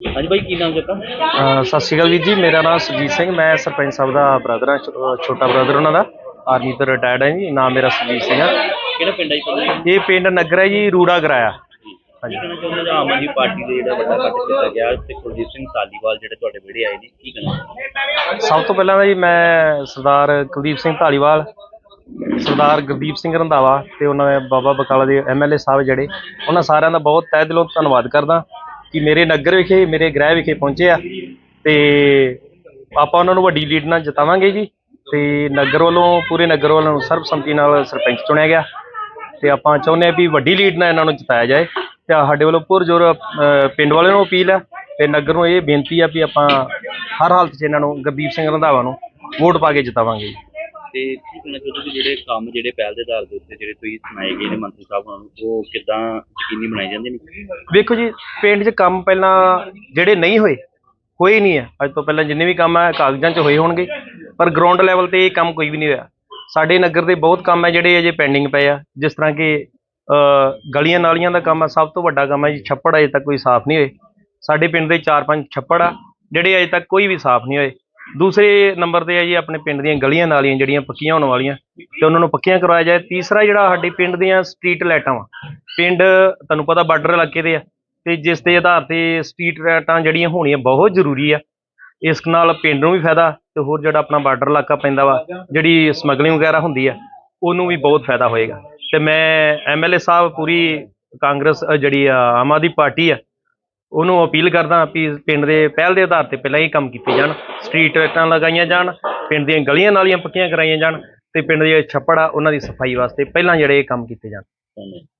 ਹਾਂਜੀ ਭਾਈ ਕੀ ਨਾਮ ਜੀ ਆਪਣਾ ਅਹ ਸਤਿ ਸ਼੍ਰੀ ਅਕਾਲ ਵੀਰ ਜੀ ਮੇਰਾ ਨਾਮ ਸੁਰਜੀਤ ਸਿੰਘ ਮੈਂ ਸਰਪੰਚ ਸਾਹਿਬ ਦਾ ਬ੍ਰਦਰ ਹਾਂ ਛੋਟਾ ਬ੍ਰਦਰ ਉਹਨਾਂ ਦਾ। ਆਰਮੀ ਤੋਂ ਰਿਟਾਇਰਡ ਹੈ ਜੀ ਨਾਮ ਮੇਰਾ ਸੁਰਜੀਤ ਸਿੰਘ ਹੈ ਕਿਹੜਾ ਪਿੰਡ ਹੈ ਜੀ ਤੁਹਾਡਾ? ਇਹ ਪਿੰਡ ਨਗਰ ਹੈ ਜੀ ਰੂੜਾ ਗਰਾਇਆ। ਕੀ ਕਹਿਣਾ ਚਾਹੁੰਦੇ ਜੀ? ਆਮ ਆਦਮੀ ਪਾਰਟੀ ਦੇ ਜਿਹੜਾ ਵੱਡਾ ਕੱਟ ਕੀਤਾ ਗਿਆ ਤੇ ਕੁਲਜੀਤ ਸਿੰਘ ਧਾਲੀਵਾਲ ਜਿਹੜੇ ਤੁਹਾਡੇ ਵਿਹੜੇ ਆਏ ਨੇ ਕੀ ਕਹਿਣਾ ਸਭ ਤੋਂ ਪਹਿਲਾਂ ਤਾਂ ਜੀ ਮੈਂ ਸਰਦਾਰ ਕੁਲਦੀਪ ਸਿੰਘ ਢਾਲੀਵਾਲ ਸਰਦਾਰ ਗੁਰਦੀਪ ਸਿੰਘ ਰੰਧਾਵਾ ਤੇ ਉਹਨਾਂ ਦੇ ਬਾਬਾ ਬਕਾਲਾ ਦੇ ਐਮਐਲਏ ਸਾਹਿਬ ਜਿਹੜੇ ਉਹਨਾਂ ਸਾਰਿਆਂ ਦਾ ਬਹੁਤ ਤਹਿ ਦਿਲੋਂ ਧੰਨਵਾਦ ਕਰਦਾ। ਕਿ ਮੇਰੇ ਨਗਰ ਵਿਖੇ ਮੇਰੇ ਗ੍ਰਹਿ ਵਿਖੇ ਪਹੁੰਚੇ ਆ। ਤੇ ਆਪਾਂ ਉਹਨਾਂ ਨੂੰ ਵੱਡੀ ਲੀਡ ਨਾਲ ਜਿਤਾਵਾਂਗੇ ਜੀ। ਤੇ ਨਗਰ ਵੱਲੋਂ ਪੂਰੇ ਨਗਰ ਵੱਲੋਂ ਸਰਬਸੰਮਤੀ ਨਾਲ ਸਰਪੰਚ ਚੁਣਿਆ ਗਿਆ। ਤੇ ਆਪਾਂ ਚਾਹੁੰਦੇ ਹਾਂ ਵੀ ਵੱਡੀ ਲੀਡ ਨਾਲ ਇਹਨਾਂ ਨੂੰ ਜਿਤਾਇਆ ਜਾਏ। ਤੇ ਸਾਡੇ ਵੱਲੋਂ ਪੁਰਜੋਰ ਅਹ, ਪਿੰਡ ਵਾਲਿਆਂ ਨੂੰ ਅਪੀਲ ਹੈ ਤੇ ਨਗਰ ਨੂੰ ਇਹ ਬੇਨਤੀ ਆ ਵੀ ਆਪਾਂ ਹਰ ਹਾਲਤ 'ਚ ਇਹਨਾਂ ਨੂੰ ਗੁਰਦੀਪ ਸਿੰਘ ਰੰਧਾਵਾ ਨੂੰ ਵੋਟ ਪਾ ਕੇ ਜਿਤਾਵਾਂਗੇ ਜੀ। ਤੇ ਕੀ ਕਹਿਣਾ ਚਾਹੁੰਦੇ ਕਿ ਜਿਹੜੇ ਕੰਮ ਜਿਹੜੇ ਪਹਿਲ ਦੇ ਆਧਾਰ ਦੇ ਉੱਤੇ ਜਿਹੜੇ ਤੁਸੀਂ ਸੁਣਾਏ ਗਏ ਨੇ ਮੰਤਰੀ ਸਾਹਿਬ ਉਹਨਾਂ ਨੂੰ, ਉਹ ਕਿੱਦਾਂ ਯਕੀਨੀ ਬਣਾਏ ਜਾਂਦੇ ਨੇ? ਵੇਖੋ ਜੀ, ਪਿੰਡ 'ਚ ਕੰਮ ਪਹਿਲਾਂ ਜਿਹੜੇ ਨਹੀਂ ਹੋਏ ਹੋਏ ਨਹੀਂ ਹੈ ਅੱਜ ਤੋਂ ਪਹਿਲਾਂ ਜਿੰਨੇ ਵੀ ਕੰਮ ਆ, ਕਾਗਜ਼ਾਂ 'ਚ ਹੋਏ ਹੋਣਗੇ, ਪਰ ਗਰਾਊਂਡ ਲੈਵਲ ਤੇ ਇਹ ਕੰਮ ਕੋਈ ਵੀ ਨਹੀਂ ਹੋਇਆ। ਸਾਡੇ ਨਗਰ ਦੇ ਬਹੁਤ ਕੰਮ ਹੈ ਜਿਹੜੇ ਅਜੇ ਪੈਂਡਿੰਗ ਪਏ ਆ। ਜਿਸ ਤਰ੍ਹਾਂ ਕਿ ਗਲੀਆਂ ਨਾਲੀਆਂ ਦਾ ਕੰਮ ਆ, ਸਭ ਤੋਂ ਵੱਡਾ ਕੰਮ ਹੈ ਜੀ, ਛੱਪੜ ਅਜੇ ਤੱਕ ਕੋਈ ਸਾਫ਼ ਨਹੀਂ ਹੋਏ। ਸਾਡੇ ਪਿੰਡ ਦੇ 4-5 ਛੱਪੜ ਆ, ਜਿਹੜੇ ਅਜੇ ਤੱਕ ਕੋਈ ਵੀ ਸਾਫ਼ ਨਹੀਂ ਹੋਏ। ਦੂਸਰੇ ਨੰਬਰ ਤੇ ਹੈ ਜੀ ਆਪਣੇ ਪਿੰਡ ਦੀਆਂ ਗਲੀਆਂ ਨਾਲੀਆਂ ਜਿਹੜੀਆਂ ਪੱਕੀਆਂ ਹੋਣ ਵਾਲੀਆਂ ਤੇ ਉਹਨਾਂ ਨੂੰ ਪੱਕੀਆਂ ਕਰਵਾਇਆ ਜਾਏ। ਤੀਸਰਾ ਜਿਹੜਾ ਸਾਡੇ ਪਿੰਡ ਦੀਆਂ ਸਟਰੀਟ ਲਾਈਟਾਂ ਵਾ, ਪਿੰਡ ਤੁਹਾਨੂੰ ਪਤਾ ਬਾਰਡਰ ਇਲਾਕੇ ਦੇ ਆ ਤੇ ਜਿਸ ਦੇ ਆਧਾਰ ਤੇ ਸਟਰੀਟ ਲਾਈਟਾਂ ਜਿਹੜੀਆਂ ਹੋਣੀਆਂ ਬਹੁਤ ਜ਼ਰੂਰੀ ਆ। ਇਸ ਨਾਲ ਪਿੰਡ ਨੂੰ ਵੀ ਫਾਇਦਾ ਤੇ ਹੋਰ ਜਿਹੜਾ ਆਪਣਾ ਬਾਰਡਰ ਇਲਾਕਾ ਪੈਂਦਾ ਵਾ, ਜਿਹੜੀ ਸਮਗਲਿੰਗ ਵਗੈਰਾ ਹੁੰਦੀ ਆ, ਉਹਨੂੰ ਵੀ ਬਹੁਤ ਫਾਇਦਾ ਹੋਏਗਾ। ਤੇ ਮੈਂ ਐਮਐਲਏ ਸਾਹਿਬ ਪੂਰੀ ਕਾਂਗਰਸ ਜਿਹੜੀ ਆਮ ਆਦਮੀ ਪਾਰਟੀ ਆ ਉਹਨੂੰ ਅਪੀਲ ਕਰਦਾ ਵੀ ਪਿੰਡ ਦੇ ਪਹਿਲ ਦੇ ਆਧਾਰ ਤੇ ਪਹਿਲਾਂ ਇਹ ਕੰਮ ਕੀਤੇ ਜਾਣ ਸਟਰੀਟ ਲਾਈਟਾਂ ਲਗਾਈਆਂ ਜਾਣ, ਪਿੰਡ ਦੀਆਂ ਗਲੀਆਂ ਨਾਲੀਆਂ ਪੱਕੀਆਂ ਕਰਾਈਆਂ ਜਾਣ ਤੇ ਪਿੰਡ ਦੇ ਜਿਹੜੇ ਛੱਪੜ ਆ, ਉਹਨਾਂ ਦੀ ਸਫ਼ਾਈ ਵਾਸਤੇ ਪਹਿਲਾਂ ਜਿਹੜੇ ਇਹ ਕੰਮ ਕੀਤੇ ਜਾਣ। ਧੰਨਵਾਦ